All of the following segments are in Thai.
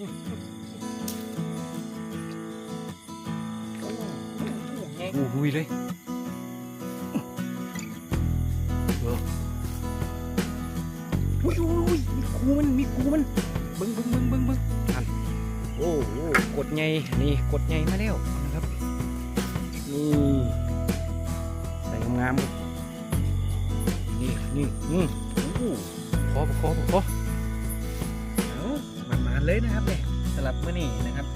โอ้โหหุยเลยเอออุ้ยอุ้ยอุ้ยมีกูมัน มีกูมันเบิ้งเบิ้งเบิ้งเบิ้งเบิ้งอันโอ้โหกดไงนี่กดไงมาแล้วนะครับ นี่ ใส่งามๆครับนี่นี่นี่โอ้โหพอพอพอเอาันเลยนะครับเนี่ยสลับมื่อนี้นะครับ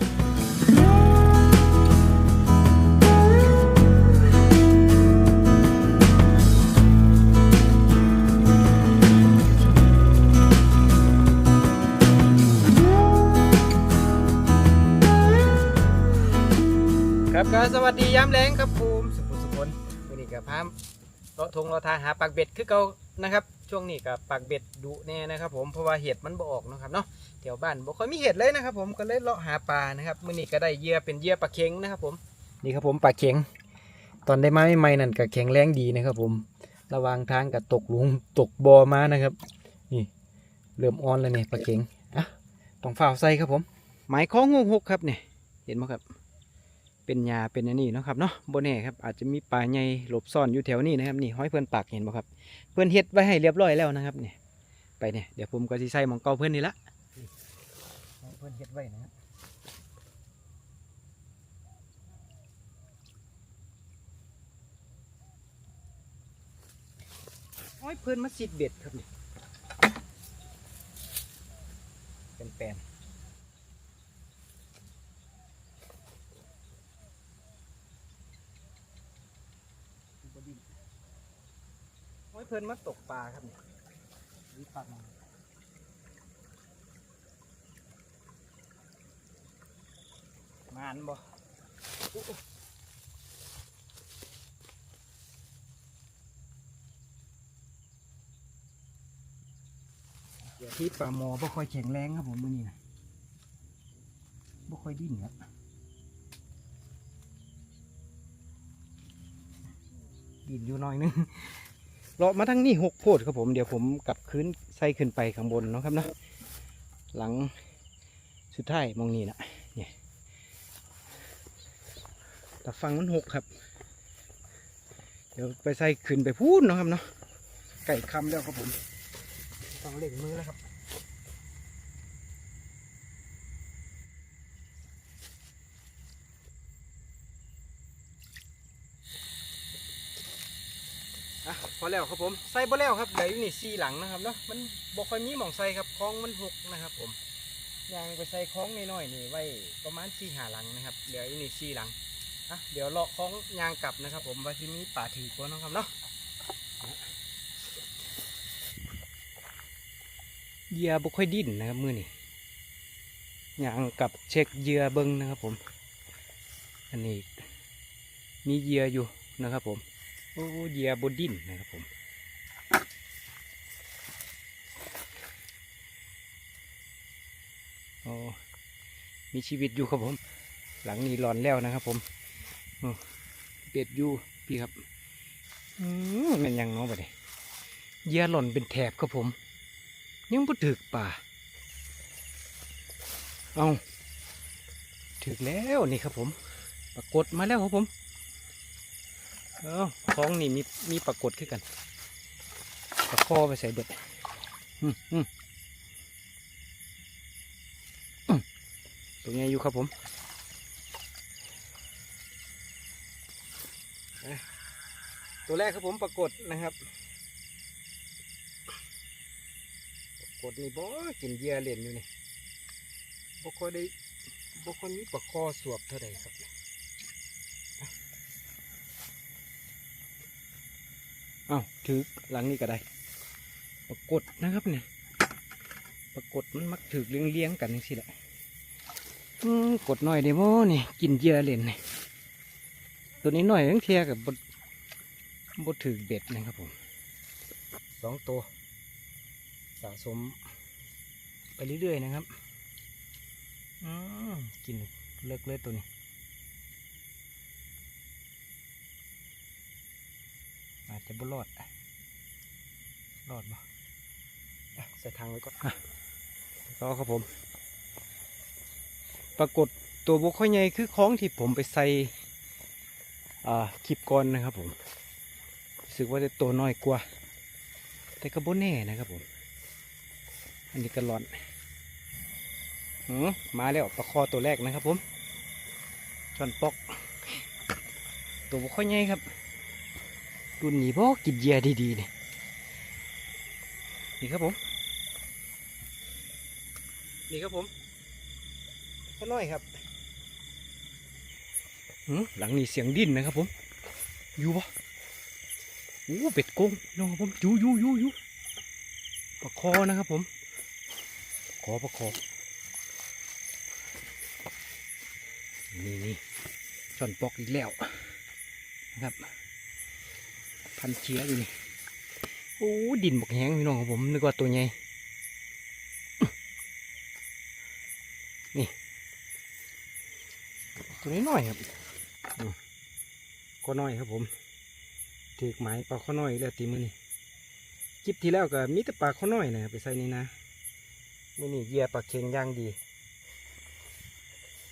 ครับก็สวัสดีย้ำแรงครับภูมิสุขุสุคนวันนี้กับพามเลาะทงเราทางหาปากเบ็ดคือเก่า นะครับ ช่วงนี้กับปากเบ็ดดุแน่นะครับ ผมเพราะว่าเห็ดมันบ่ออกนะครับเนาะแถวบ้านบ่ค่อยมีเห็ดเลยนะครับ ผมก็เลยเลาะหาปลานะครับมื้อนี้ก็ได้เหยื่อเป็นเหยื่อปลาเค็งนะครับ ผมนี่ครับผมปลาเค็งตอนได้มาใหม่ๆนั่นก็แข็งแรงดีนะครับ ผมระวางทางกับตกหลุมตกบอมานะครับ นี่เริ่มอ่อนแล้วเนี่ยปลาเค็งอะต้องฝ่าวใส่ครับผมหมายของงหกครับเนี่ยเห็นไหมครับ เป็นยาเป็นอันนี้เนาะครับเนาะโบแน่ครับอาจจะมีปลาใหญ่หลบซ่อนอยู่แถวนี้นะครับนี่ห้อยเพื่อนปากเห็นบ่ครับ เพื่อนเฮ็ดไว้ให้เรียบร้อยแล้วนะครับเนี่ยไปเนี่ยเดี๋ยวผมก็สิใส่หมองเก่าเพื่อนนี่ละเพื่อนเฮ็ดไว้นะครับห้อยเพื่อนมาสิดเบ็ดครับนี่เป็นแปลน ดินโอ้ยเพิ่นมาตกปลาครับเนี่ยวิปากมาหมานบ่เดี๋ยวที่ปลาหมอบ่ค่อยแข็งแรงครับผมมื้อนี้นะบ่ค่อยดิ้นครับ ดินอยู่หน้อยนึงเลาะมาทั้งนี่หกโพดครับผมเดี๋ยวผมกลับคืนใส่ขึ้นไปข้างบนนะครับเนาะหลังสุดท้ายมองนี่นะเนี่ยแต่ฟังมันหกครับ เดี๋ยวไปใส่ขึ้นไปพูดนะครับเนาะไก่คำแล้วครับผมต้องเล่งมือแล้วครับ พอแล้วครับผมใส่บ่แล้วครับเดี๋ยวอยู่นี่ซีหลังนะครับเนาะมันบ่ค่อยมีหม่องใส่ครับคล้องมันหกนะครับ ผมยางไปใส่คล้องน้อยๆนี่ไว้ประมาณสี่หาหลังนะครับเดี๋ยวอยู่นี่ซีหลังอะเดี๋ยวเลาะคล้องยางกลับนะครับ ผมว่าที่มีป่าถือตัวนะครับเนาะเยื่อบ่ค่อยดิ้นนะครับมือนี่ยางกลับเช็คเยื่อเบิ้งนะครับผม อันนี้มีเยื่ออยู่นะครับผม โอ้เหยียบนดินนะครับผมโอ้มีชีวิตอยู่ครับผม หลังนี้หลอนแล้วนะครับผมเป็ดอยู่พี่ครับอืมมันยังน้องไปเลยเหยียหล่นเป็นแถบครับผม ยังบ่ถึกป่า เอาถึกแล้วนี่ครับผม ปรากฏมาแล้วครับผม เอ้องนี่มีมีปรากฏขึ้นกันตะคอไปใส่เบ็ดตัวนี้อยู่ครับผมตัวแรกครับผมปรากฏนะครับ ปรากฏนี่บ่กินเหยื่อเล่นอยู่นี่บ่ค่อยได้บ่ค่อยมีปลาคอสวบเท่าใดครับ เอาถือหลังนี้ก็ได้ ปรากฏนะครับเนี่ย ปรากฏมันมักถือเลี้ยงเลี้ยงๆกันนี่สิแหละกดหน่อยเดี๋ยวนี่กินเยื่อเล่นนี่ตัวนี้หน่อยทั้งเทียกับบดบดถือเบ็ดนะครับผมสองตัวสะสมไปเรื่อยๆนะครับ อืมกินเลิกเลยตัวนี้ อาจจะบ่รอดรอดบ่ใส่ทางไว้ก่อนอะต่อครับผม ปรากฏตัวบกค่อยใหญ่คือของที่ผมไปใส่คลิปก่อนนะครับผมรู้สึกว่าจะตัวน้อยกว่า แต่ก็บ่แน่นะครับผม อันนี้ก็ร้อนหืมมาแล้วปลาคอตัวแรกนะครับผมจอนปอก ตัวบกค่อยใหญ่ครับ รุ่นนี้บ่กินเหยียดีๆนี่นี่ครับผม นี่ครับผมก็น้อยครับหืมหลังนี้เสียงดิ้นนะครับผม อยู่ปะโอ้เป็ดโกงน้องครับผมอยู่อยู่อยู่อยู่ปลาคอนะครับผมปลาคอปลาคอนี่นี่ช่อนปอกอีกแล้วนะครับ พันเชียอยู่นี่โอ้ดินบกแห้งพี่น้องครับผมนึกว่าตัวใหญ่นี่ ตัวนี้น้อยครับก็น้อยครับผมถือไม้ปลาข้อน้อยแล้วตีมือนี่คลิปที่แล้วก็มีแต่ปลาข้อน้อยนะไปใส่นี่นะมือนี่เยียปลาเค็งย่างดี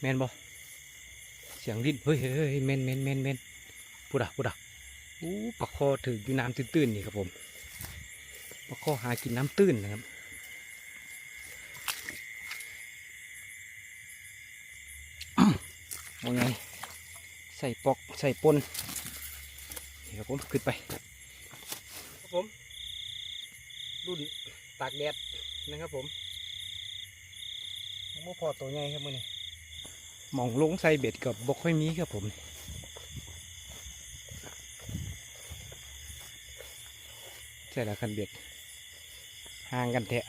แมนบอเสียงดิ้นเฮ้ยเฮ้ยเฮ้ยแมนแมนแมนแมนพูดอะพูดอะ อู้ปลาคอถืออยู่น้ำตื้นๆนี่ครับผมปลาคอหากินน้ำตื้นนะครับว่าไงใส่ปอกใส่ปนนี่ครับผมขึ้นไปครับผมรุ่นตากแดดนะครับผมโมพอตัวใหญ่ครับมือนี่มองลงใส่เบ็ดกับบกค่อยมีครับผม ใช่ละคันเบ็ดห่างกันแทะ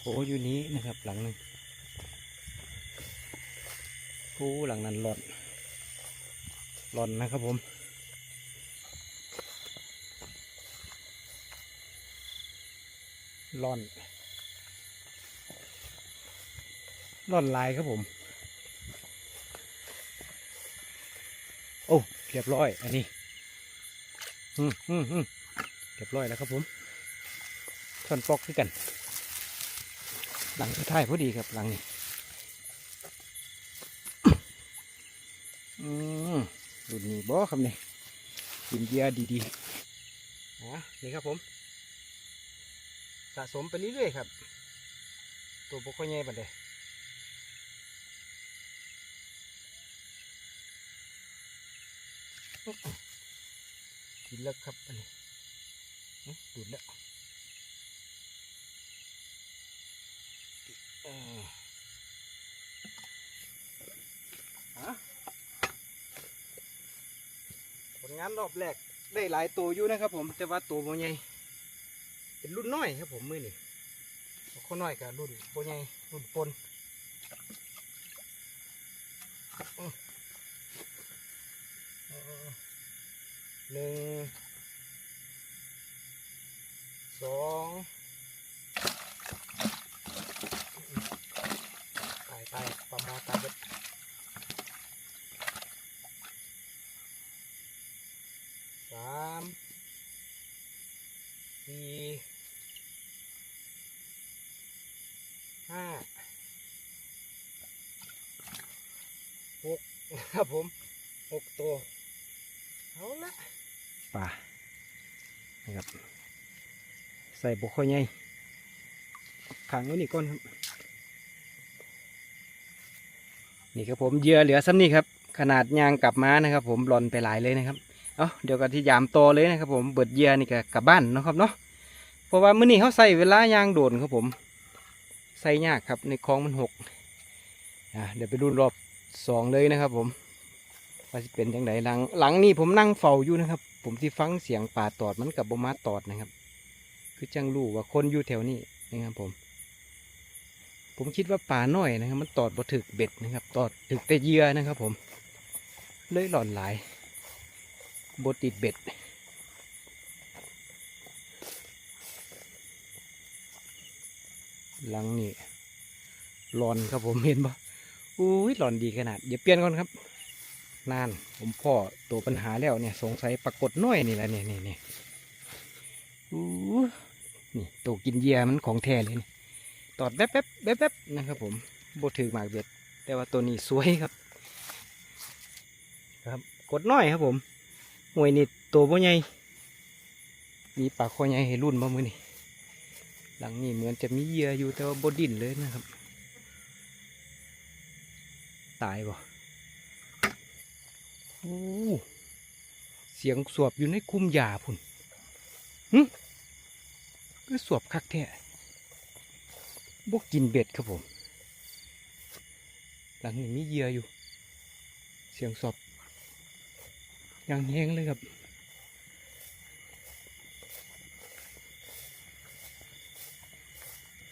โอ้อยู่นี้นะครับ หลังหนึ่งโอ้หลังนั้นหลอนหลอนนะครับผมหลอนหลอนลายครับผม โอ้เรียบร้อย อันนี้ อืมอืมอืม รียบร้อยแล้วครับผมท่อนปอกคือกัน หลังสุดท้ายพอดีครับหลังนี้อืมรุ่นนี้บอครับเนี่ยกินเยียดีๆอะนี่ครับผม สะสมไปเรื่อยๆครับ ตัวบกค่อยใหญ่บัดเลยกินเลิกครับอันนี้ ดูดแล้วเออฮะผลงานรอบแรกได้หลายตัวอยู่นะครับ ผม แต่ว่าตัวโบใหญ่เป็นรุ่นน้อยครับผมมือนี่เข้อน้อยกับรุ่นโบใหญ่รุ่นปนอ๋อหนึ่ง สองตายตายปลาหมอตายเบิดสามสี่ห้าหกนะครับผมหกตัว เอาละป่านะครับ ใส่บุกค่อยใหญ่ขังไว้นี่ก่อนครับ นี่ครับผมเยื่อเหลือซ้ำนี่ครับ ขนาดยางกลับมานะครับ ผมหล่นไปหลายเลยนะครับ เอาเดี๋ยวกันที่ยามโตเลยนะครับ ผมเบิดเหยียนี่ก็กลับบ้านนะครับเนาะ เพราะว่ามื้อนี้เขาใส่เวลายางโดนครับผม ใส่ยากครับในคลองมันหกอะเดี๋ยวไปดูรอบสองเลยนะครับ ผมว่าจะเป็นยังไงหลังหลังนี้ผมนั่งเฝ้าอยู่นะครับ ผมที่ฟังเสียงป่าตอดมันกับบมาตอดนะครับ คือจังรู้ว่าคนอยู่แถวนี้นะครับผม ผมคิดว่าป่าน้อยนะครับ มันตอดบ่ถึกเบ็ดนะครับ ตอดถึกแต่เยื่อนะครับ ผม เลยหล่อนหลายบติดเบ็ดหลังนี่หลอนครับผมเห็นปะอุ้ยหลอนดีขนาด เดี๋ยวเปลี่ยนก่อนครับ นาน ผมพ่อตัวปัญหาแล้วเนี่ย สงสัยปรากฏน้อยนี่แหละเนี่ยเนี่ย นี่ตัวกินเหยียมันของแท้เลยนี่ตอดแป๊บแป๊บแป๊บแป๊บนะครับ ผมโบถือหมากเบ็ด แต่ว่าตัวนี้สวยครับ ครับ กดน้อยครับผมหวยนี่ตัวบ่ใหญ่มีปากคอใหญ่ให้รุ่นบ่มือนี่หลังนี้เหมือนจะมีเหยื่ออยู่แต่ว่าบดินเลยนะครับ ตายบ่โอ้เสียงสวบอยู่ในคุ้มหญ้าพุ่นหึ ก็สวบคักแท้บกกินเบ็ดครับผม หลังนี้มีเหยื่ออยู่ เสียงสอบอย่างแห้งเลยครับ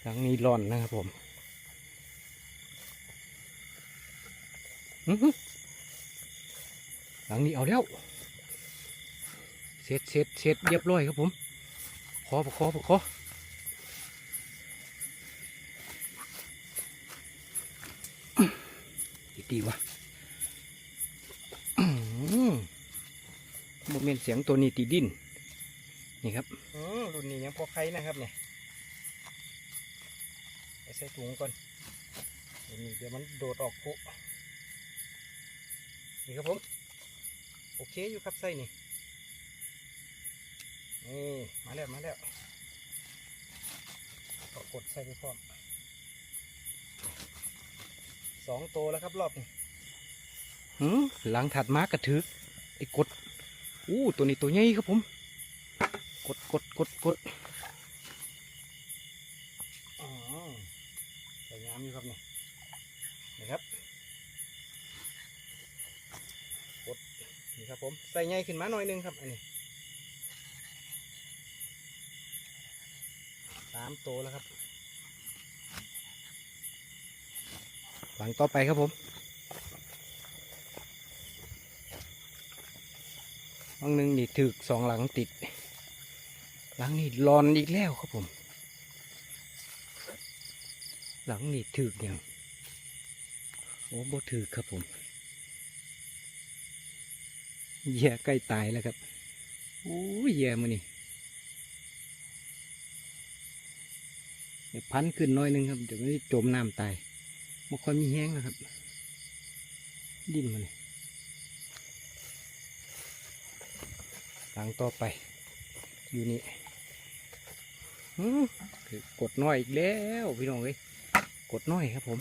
หลังนี้ร้อนนะครับผมอื้อหือหลังนี้เอาแล้ว เสร็จเสร็จเสร็จเรียบร้อยครับผม อปะขอปะขอดีดีวะโมเมนเสียงตัวนี้ตีดิน นี่ครับรุ่นนี้ยังพอใครนะครับเนี่ยไปใส่ถุงก่อนเดี๋ยวนี้เดี๋ยวมันโดดออกคุนี่ครับผม โอเคอยู่ครับใส่นี่ นี่มาแล้วมาแล้วก็กดใส่ไปพร้อมสองตัวแล้วครับรอบนี้หืมหลังถัดมากระถึกไอ้กดอู้ตัวนี้ตัวใหญ่ครับผม กดกดกดกดอ๋อสวยงามอยู่ครับนี่นี่ครับกดนี่ครับผมใส่ใหญ่ขึ้นมาหน่อยหนึงครับอันนี้ามตัวแล้วครับ หลังต่อไปครับผมหลังหนึ่งนี่ถึกสองหลังติด หลังนี่รอนอีกแล้วครับผม หลังนี่ถือกอย่างโอ้บ่ถือกครับผมเหย่ใกล้ตายแล้วครับโอ้ยเหย่มานี่ เดี๋ยวพันขึ้นน้อยหนึงครับ เดี๋ยวมันจะจมน้ำตายมันค่อยมีแห้งนะครับ ดิ้นมาเลยหลังต่อไปอยู่นี่คือกดน้อยอีกแล้วพี่น้องเอ้ยกดน้อยครับผม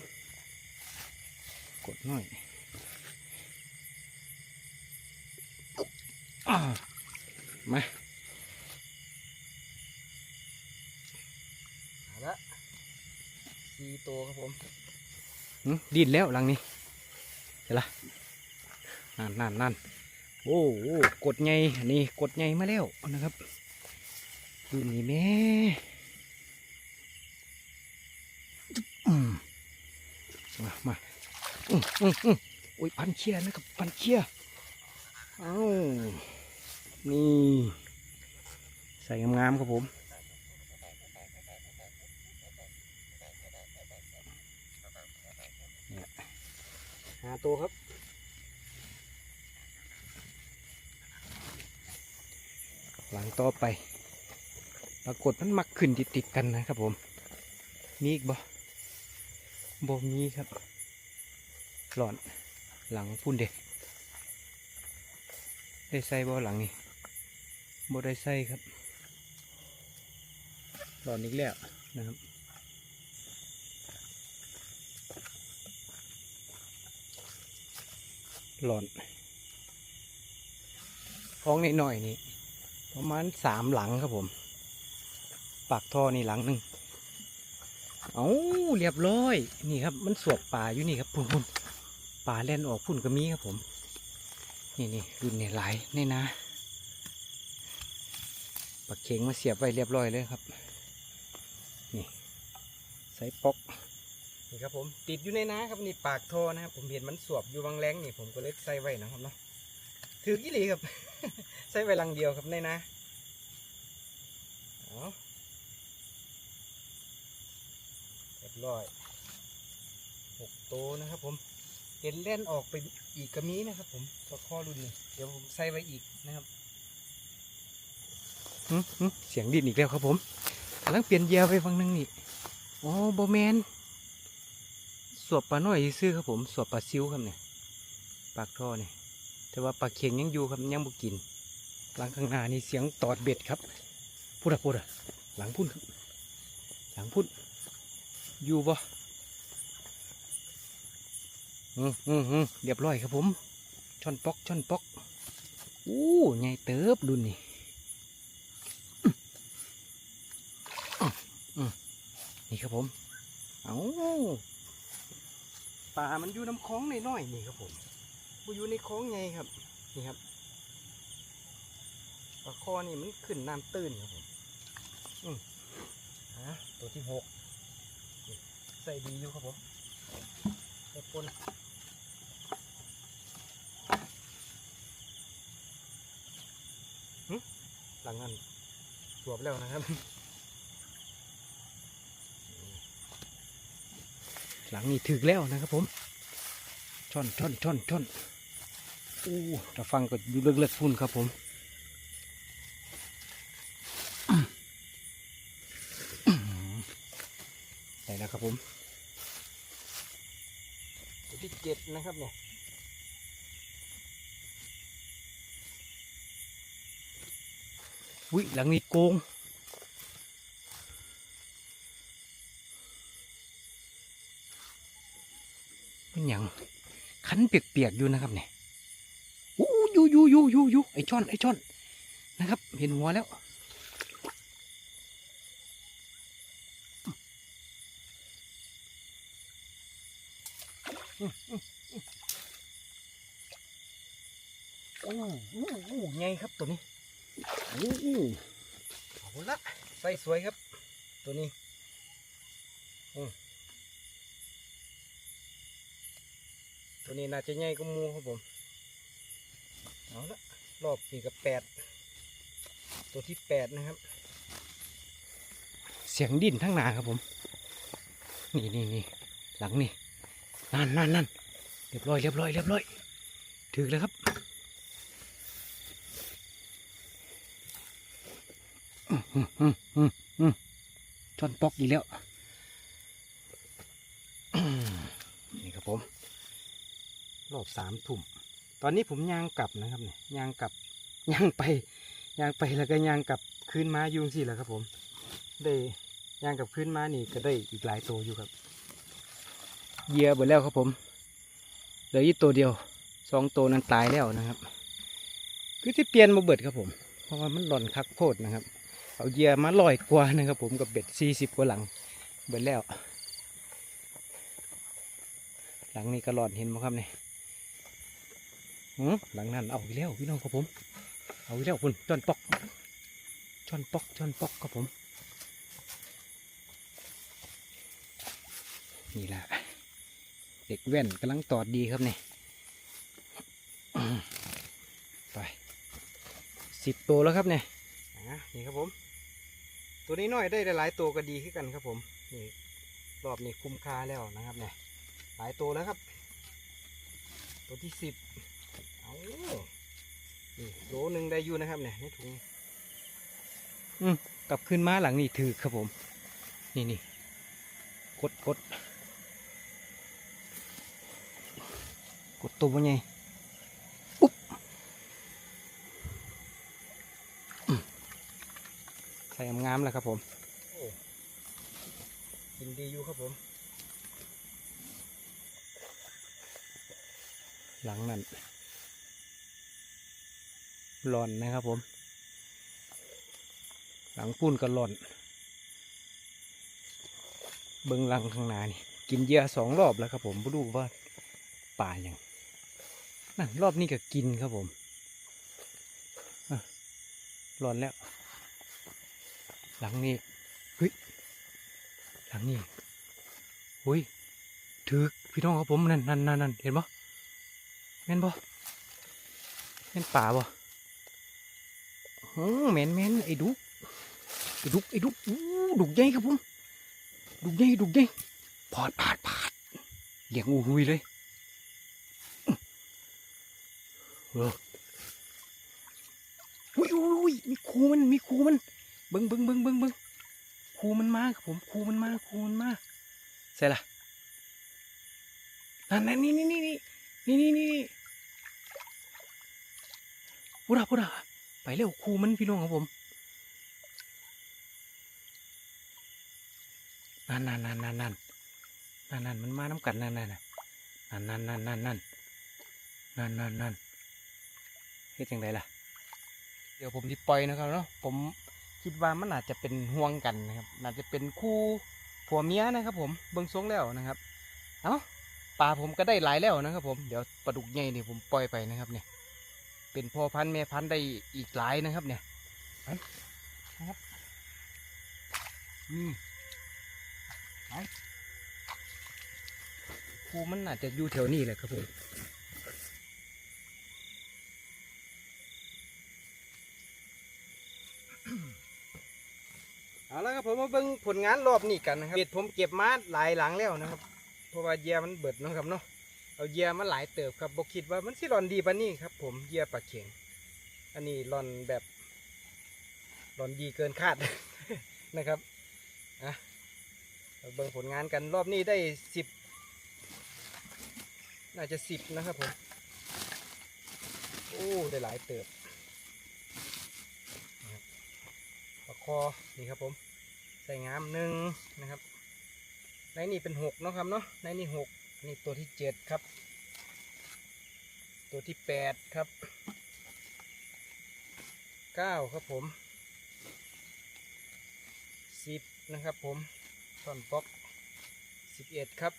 กดน้อยอมาละ สี่ตัวครับผมดินแล้วหลังนี้เห็นละนั่นนั่นนั่นโอ้โหกดไงนนี้กดไงมาแล้วนะครับดูนี่แม่มมามาอืมอืมอืมอุ้ยพันเชียนะครับพันเชียเอ้านี่ใส่งามๆครับผม เนี่ยหาตัวครับ หลังต่อไป ปรากฏมันมักขึ้นติดๆกันนะครับผม มีอีกบ่บ่มีครับ หลอนหลังพุ่นเด็ได้ใส่บ่หลังนี่บ่ได้ใส่ครับ หลอนอีกแล้วนะครับ หลอนท้องนิดหน่อยนี่ประมาณสามหลังครับผม ปากท่อนี่หลังหนึ่งเอาเรียบร้อย นี่ครับ มันสวบป่าอยู่นี่ครับพุ่นพุ่นป่าแล่นออกพุ่นก็มีครับผม นี่นี่รุ่นเนี่ยหลายแน่นะปักเข็งมาเสียบไว้เรียบร้อยเลยครับ นี่ใส่ปอก ครับผมติดอยู่ในน้าครับนี่ปากท่อนะครับ ผมเห็นมันสวบอยู่บางแรงนี่ผมก็เลยใส่ไว้นะครับเนาะถือกี่หลีครับ ใส่ไว้ลังเดียวครับในนาเอาเรียบร้อยหกตัวนะครับผมเห็นเล่นออกไปอีกกระมีนะครับ ผมตัวข้อรุ่นนี้เดี๋ยวผมใส่ไว้อีกนะครับหึหึเสียงดินอีกแล้วครับผมกำลังเปลี่ยนเยียร์ไปฝั่งหนึงนี่โอ๋อโบแมน วบปลาน้อยซื้อครับผมสวบปลาซิวครับเนี่ยปากท่อเนี่ยแต่ว่าปลาเค็งยังอยู่ครับยังบ่กิน หลังข้างหน้านี่เสียงตอดเบ็ดครับพูดอะพูดอะหลังพุ่นครับ หลังพุ่นอยู่บ่อืมอืมอืมเรียบร้อยครับผมช่อนปอกช่อนปอกอู้ใหญ่เติบดุนนี่อืออือนี่ครับผม เอา ปลามันอยู่น้ำคลองน้อยๆนี่ครับผมบอยู่ในคลองไงครับ นี่ครับปลาคอนี่มันขึ้นน้ำตื้นครับผมอืมฮะตัวที่หกใส่ดีอยู่ครับผมใส่ปนหึหลังนั้นสวบแล้วนะครับ หลังนี้ถึกแล้วนะครับผมช่อนช่อนช่อนช่อนอู้ถ้าฟังก็อยู่เลิกๆพุ่นครับผมได้แล้วครับผมตัวที่เจ็ดนะครับเนี่ยวิหลังนี้โกง มันหยังคันเปียกๆอยู่นะครับเนี่ยอู้ยูยูยูยูยูไอช่อนไอช่อนนะครับ เห็นหัวแล้วโอ้โหไงครับตัวนี้โอ้โหเอาละใส่สวยครับ ตัวนี้อืม ตัวนี้น่าจะใหญ่ก็มูครับผม เอาละรอบนี่กับแปด ตัวที่แปดนะครับ เสียงดิ้นทั้งนาครับผม นี่นี่นี่หลังนี่ นั่นนั่นนั่นเรียบร้อยเรียบร้อยเรียบร้อยถึกแล้วครับอืมอืมอืมอืมอืมช่อนปอกอีกแล้ว รอบสามทุ่มตอนนี้ผมยางกลับนะครับเนี่ยยางกลับยางไปยางไปแล้วก็ยางกลับคืนมายู่สิแหละครับ ผม ได้ยางกลับคืนมานี่ก็ได้อีกหลายตัวอยู่ครับเหยียบหมดแล้วครับผมเหลืออีกตัวเดียวสองตัวนั้นตายแล้วนะครับ คือที่เปลี่ยนมาเบิดครับผม เพราะว่ามันหล่อนคักโพดนะครับ เอาเหยียมาลอยกว่านะครับ ผมกับเบ็ดสี่สิบกว่าหลังเบิดแล้ว หลังนี้ก็หลอนเห็นไหมครับเนี่ย หลังนั้นเอาอีกแล้วพี่น้องครับผม เอาอีกแล้วคุณจอนปอกจอนปอกจอนปอกครับผม นี่แหละเด็กแว่นกำลังตอดดีครับเนี่ยไปสิบตัวแล้วครับเนี่ยนี่ครับผม ตัวนี้น้อยได้หลายตัวก็ดีขึ้นกันครับผมนี่รอบนี้คุ้มค่าแล้วนะครับเนี่ยหลายตัวแล้วครับ ตัวที่สิบ โหลหนึ่งได้อยู่นะครับเนี่ยในถุงอืมกลับขึ้นมาหลังนี่ถือครับผม นี่นี่กดกดกดตัวมันไงอุ๊บอืมใส่งามๆแล้วครับผมโอ้กินดีอยู่ครับผม หลังนั้น หล่อนนะครับผม หลังปุ้นก็หล่อน เบิงหลังข้างหน้านี่ กินเยื่อสองรอบแล้วครับผมไม่รู้ว่าป่าอย่างนั่นรอบนี้ก็กินครับผมหล่อนแล้ว หลังนี้เฮ้ยหลังนี้อุ้ยถือพี่น้องครับผมนั่นนั่นนั่นเห็นปะแม่นบ่แม่นป่าบ่อืม แมนแมนไอ้ดุกไอ้ดุกไอ้ดุกอู้ดุกใหญ่ครับผมดุกใหญ่ดุกใหญ่พอดพาดพาดเลี้ยงอูหุยเลยเอออุ้ยอุ้ยมีครูมันมีครูมันเบิ้งเบิ้งเบิ้งเบิ้งเบิ้งครูมันมาครับผมครูมันมาครูมันมาใส่ละนั่นนั่นนี่นี่นี่นี่นี่นี่นี่พูดาพูดา ไปเร็วคูมันพี่น้องครับผมนั่นนั่นนั่นนั่นนั่นนั่นนั่นมันมาน้ำกัดนั่นนั่นนั่นนั่นนั่นนั่นนั่นนั่นนั่นนั่นเฮ็ดยังไงล่ะ เดี๋ยวผมที่ปล่อยนะครับเนาะผมคิดว่ามันอาจจะเป็นห่วงกันนะครับอาจจะเป็นคู่ผัวเมียนะครับ ผมเบิ่งทรงแล้วนะครับ เอ้าปลาผมก็ได้หลายแล้วนะครับ ผมเดี๋ยวปลาดุกใหญ่เนี่ยผมปล่อยไปนะครับเนี่ย เป็นพ่อพันธุ์แม่พันธุ์ได้อีกหลายนะครับเนี่ยไปนะครับนี่ไปครูมันอาจจะอยู่แถวนี้แหละครับผมเอาละครับผมมาเบิ่งผลงานรอบนี้กันนะครับเบ็ดผมเก็บมาหลายหลังแล้วนะครับ เพราะว่าเหยียมันเบิดเนาะครับเนาะ เอาเยียมาหลายเติบครับบกคิดว่ามันสิร่อนดีปานนี้ครับ ผมเยียปลาเข็งอันนี้ร่อนแบบร่อนดีเกินคาดนะครับอะเราเบิ่งผลงานกันรอบนี้ได้สิบน่าจะสิบนะครับผมโอ้ได้หลายเติบปลาคอนี่ครับผมใส่งามหนึ่งนะครับในนี่เป็นหกเนาะครับเนาะในนี่หก นี่ตัวที่เจ็ดครับ ตัวที่แปดครับเก้าครับผมสิบนะครับผมตอนป๊อกสิบเอ็ดครับ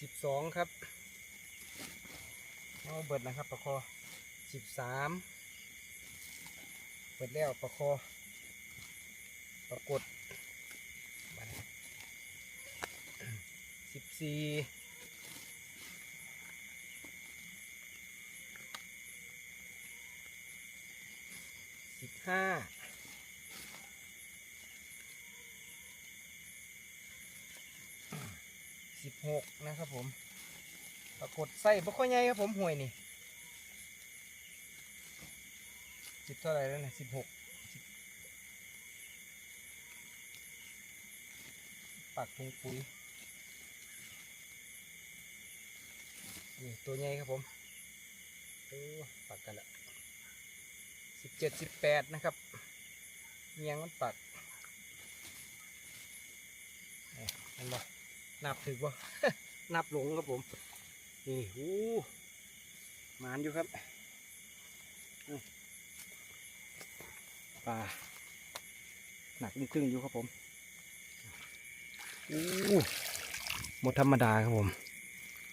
สิบสองครับเอาเบิดนะครับปลาคอสิบสามเปิดแล้วประคอปรากฏ สิบสี่สิบห้าสิบหกนะครับผม ปรากฏไส้บะค่อยใหญ่ครับผมห่วยนี่สิบเท่าไรแล้วเนี่ยสิบหกปากพุงปุ๋ย นี่ตัวใหญ่ครับผมโอ้ปากกันละสิบเจ็ดสิบแปดนะครับเมียงมันปักนี่นบ่นับถือบ่นับหลงครับผม นี่โอ้หมานอยู่ครับปลาหนักครึ่งอยู่ครับผมอู้หมดธรรมดาครับผม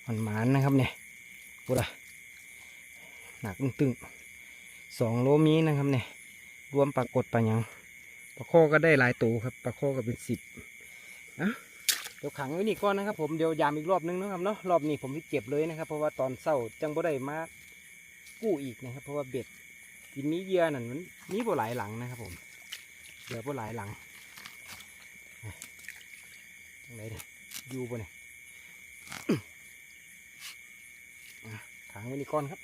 มันหมานนะครับเนี่ย พูดอะหนักตึงๆสองโลมีนะครับเนี่ยรวมปลากดปลาหยังปลาโคก็ได้หลายตัวครับปลาโคก็เป็นสิบนะเดี๋ยวขังไว้นี่ก่อนนะครับ ผมเดี๋ยวยามอีกรอบนึงนะครับเนาะรอบนี้ผมที่เก็บเลยนะครับ เพราะว่าตอนเศร้าจังบ่ได้มากู้อีกนะครับ เพราะว่าเบ็ดกินนี้เยื่อนั่นมันมีบ่หลายหลังนะครับ ผมเหลือบ่หลายหลังตรงไหนเนี่ยอยู่บ่เนี่ย อะขัง ไว้นี่ก่อนครับ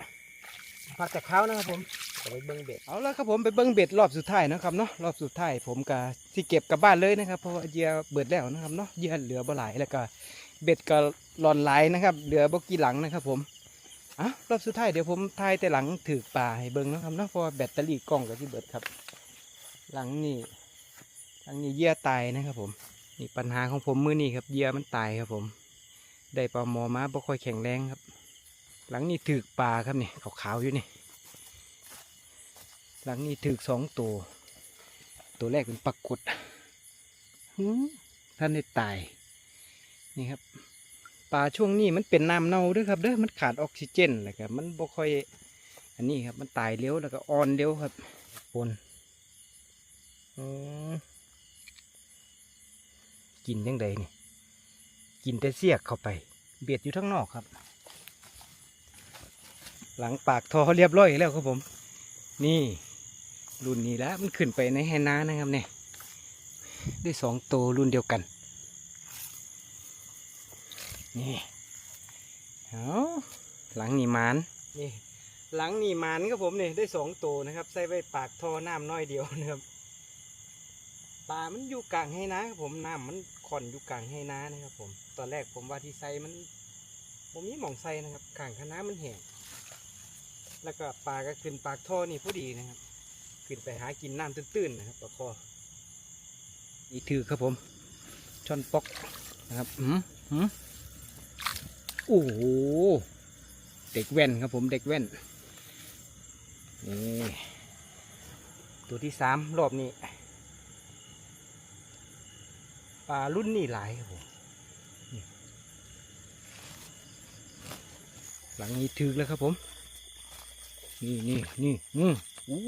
พักจากเท้านะครับผมเอาไปเบิ้งเบ็ดเอาแล้วครับผมไปเบิ้งเบ็ดรอบสุดท้ายนะครับเนาะรอบสุดท้ายผมก็ที่เก็บกลับบ้านเลยนะครับเพราะว่าเหยื่อเบิดแล้วนะครับเนาะเหยื่อเหลือบ่หลายแล้วก็เบ็ดก็หลอนหลายนะครับ เหลือบ่กี่หลังนะครับ ผมอะรอบสุดท้ายเดี๋ยวผมถ่ายแต่หลังถือป่าให้เบิ่งเนาะครับเนาะเพราะว่าแบตเตอรี่กล้องก็ที่เบิดครับ หลังนี่หลังนี้เหยื่อตายนะครับ ผมนี่ปัญหาของผมมือนี่ครับเหยื่อมันตายครับผม ได้ปลาหมอมาบ่ค่อยแข็งแรงครับ หลังนี้ถือปลาครับนี่ขาวๆอยู่นี่ หลังนี้ถือสองตัว ตัวแรกเป็นปลากดท่านได้ตาย นี่ครับปลาช่วงนี้มันเป็นน้ำเน่าด้วยครับเด้อมันขาดออกซิเจนแหละครับมันบ่ค่อย อันนี้ครับ มันตายเร็วแล้วก็อ่อนเร็วครับปนอืมกินยังไงนี่กินแต่เสียกเข้าไป เบียดอยู่ทั้งนอกครับ หลังปากท่อเรียบร้อยแล้วครับผม นี่รุ่นนี้แล้วมันขึ้นไปในแฮนานะครับเนี่ยได้สองตัวรุ่นเดียวกัน นี่เอาหลังนี่มานนี่หลังนี่มานครับผมเนี่ยได้สองตัวนะครับ ใส่ไว้ปากท่อน้ำน้อยเดียวนะครับปลามันอยู่กลางให้นะครับผมน้ำมันคอนอยู่กลางให้นานะครับผม ตอนแรกผมว่าที่ไซมันผมมีหมองไซนะครับกลางคณะมันแห้ง แล้วก็ปลาก็ขึ้นปากท่อนี่พอดีนะครับ ขึ้นไปหากินน้ำตื้นๆนะครับปลาคอนี่ถือครับผมช่อนปอกนะครับอืมอืมโอ้โหเด็กแว่นครับผมเด็กแว่นนี่ตัวที่สามรอบนี้ปลารุ่นนี้หลายครับผมหลังนี้ถือแล้วครับผม นี่นี่นี่อืมอู้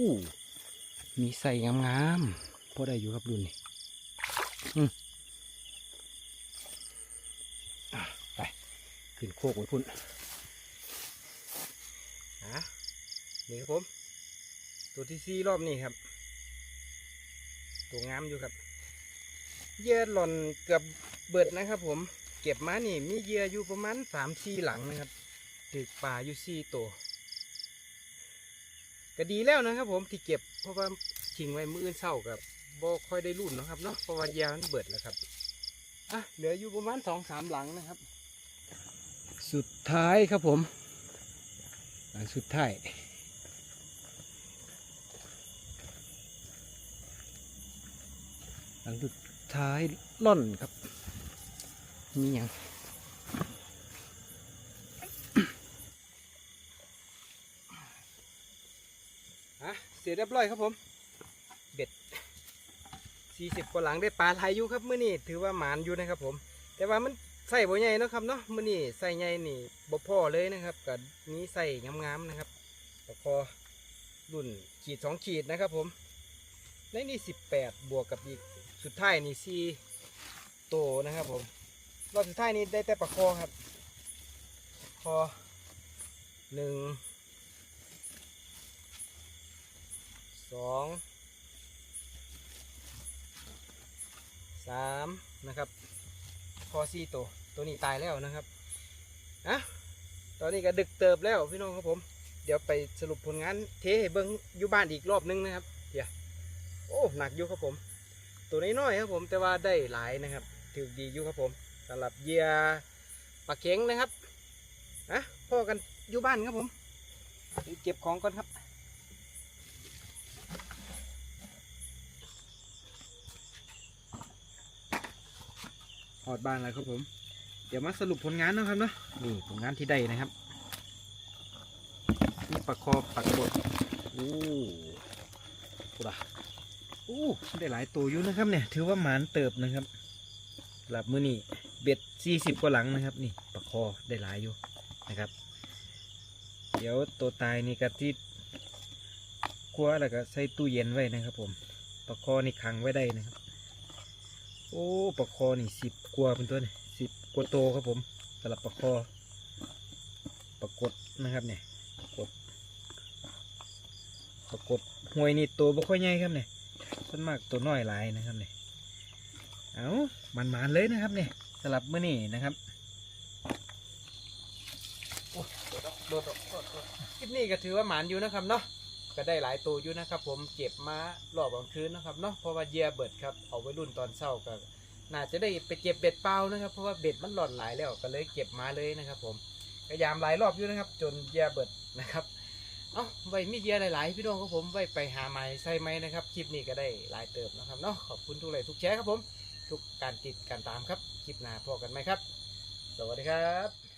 มีใส่งามๆพอได้อยู่ครับรุ่นนี้อืมอะไป ขึ้นโคกไว้พุ่นอะนี่ครับผม ตัวที่สี่รอบนี้ครับ ตัวงามอยู่ครับเหยื่อหล่นเกือบเบิดนะครับผมเก็บมานี่มีเหยื่ออยู่ประมาณสามสี่หลังนะครับถือปลาอยู่สี่ตัว ก็ดีแล้วนะครับ ผมที่เก็บเพราะว่าทิ้งไว้มื้ออื่นเช้ากับบ่ค่อยได้รุ่นนะครับเนาะเพราะว่ายามันเบิดแล้วครับอะเหลืออยู่ประมาณสองสามหลังนะครับ สุดท้ายครับผมหลังสุดท้ายหลังสุดท้ายล่อนครับมีอย่าง ฮะเส ร็จเรียบร้อยครับผม เบ็ดสี่สิบกว่าหลังได้ปลาไทยอยู่ครับเมื้อนี้ถือว่าหมานอยู่นะครับผม แต่ว่ามันใส่บ่ใหญ่นะครับเนาะเมื้อนี้ใส่ใหญ่นี่บ่พ่อเลยนะครับกับนี้ใส่งามๆนะครับตะคอรุ่นขีดสองขีดนะครับผมในนี่สิบแปดบวกกับอีกสุดท้ายนี่สี่โตนะครับผมรอบสุดท้ายนี้ได้แต่ปลาคอครับ คอหนึ่ง สองสามนะครับ พอสี่ตัว ตัวนี้ตายแล้วนะครับอะตอนนี้ก็ดึกเติบแล้วพี่น้องครับผม เดี๋ยวไปสรุปผลงานเทให้เบิ้งอยู่บ้านอีกรอบนึงนะครับเดี๋ยวโอ้หนักอยู่ครับผม ตัวน้อยๆครับผมแต่ว่าได้หลายนะครับถือดีอยู่ครับผมสำหรับเยื่อปลาเข็งนะครับอะพ่อกันอยู่บ้านครับผมเก็บของก่อนครับ ออดบ้านแล้วครับผม เดี๋ยวมาสรุปผลงานนะครับเนาะนี่ผลงานที่ได้นะครับนี่ปลาคอปลากดอู้ปุระอู้ได้หลายตัวอยู่นะครับเนี่ย ถือว่าหมานเติบนะครับหรับมือนี่เบ็ดสี่สิบกว่าหลังนะครับ นี่ปลาคอได้หลายอยู่นะครับ เดี๋ยวตัวตายนี่กะที่คว้าแล้วก็ใส่ตู้เย็นไว้นะครับ ผมปลาคอนี่ขังไว้ได้นะครับ โอ้ปลาคอนี่สิบกว่าเป็นตัวนี่สิบกว่าโตครับผมสำหรับปลาคอปลากดนะครับเนี่ยปลากดปลากดหวยนี่ตัวบ่ค่อยใหญ่ครับเนี่ยส่วนมากตัวน้อยหลายนะครับเนี่ยเอามันมานเลยนะครับเนี่ยสำหรับเมื้อนี้นะครับโอ้โดดๆโดดคลิปนี้ก็ถือว่าหมานอยู่นะครับเนาะ ก็ได้หลายตัวอยู่นะครับ ผมเก็บมารอบกลางคืนนะครับเนาะเพราะว่าเยื่อเบิดครับเอาไว้รุ่นตอนเช้าก็น่าจะได้ไปเก็บเบ็ดเปล่านะครับ เพราะว่าเบ็ดมันหล่อนหลายแล้วก็เลยเก็บมาเลยนะครับ ผมพยายามหลายรอบอยู่นะครับ จนเยื่อเบิดนะครับเอาไว้มีเยื่อหลายๆพี่น้องครับผมไว้ไปหาไม้ใส่ไม้นะครับคลิปนี้ก็ได้หลายเติมนะครับเนาะขอบคุณทุกไลค์ทุกแชร์ครับผม ทุกการติดการตามครับคลิปหน้าพอกันไหมครับ สวัสดีครับ